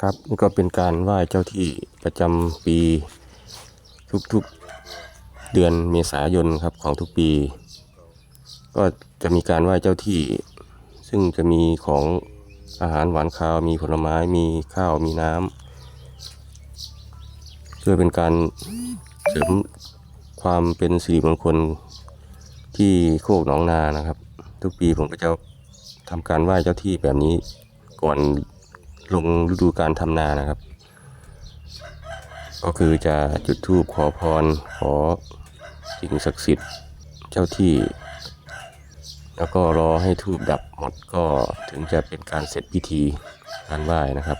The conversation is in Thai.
ครับนี่ก็เป็นการไหว้เจ้าที่ประจำปีทุกๆเดือนเมษายนครับของทุกปี ก็จะมีการไหว้เจ้าที่ ซึ่งจะมีของอาหารหวานคาวมีผลไม้มีข้าวมีน้ำเพื่อเป็นการเสริมความเป็นสิริมงคลที่โคกหนองนานะครับ ทุกปีผมก็จะทำการไหว้เจ้าที่แบบนี้ก่อน ลงฤดูการทำนานะครับ ก็คือจะจุดธูปขอพรขอสิ่งศักดิ์สิทธิ์เจ้าที่ แล้วก็รอให้ธูปดับหมดก็ถึงจะเป็นการเสร็จพิธีการไหว้นะครับ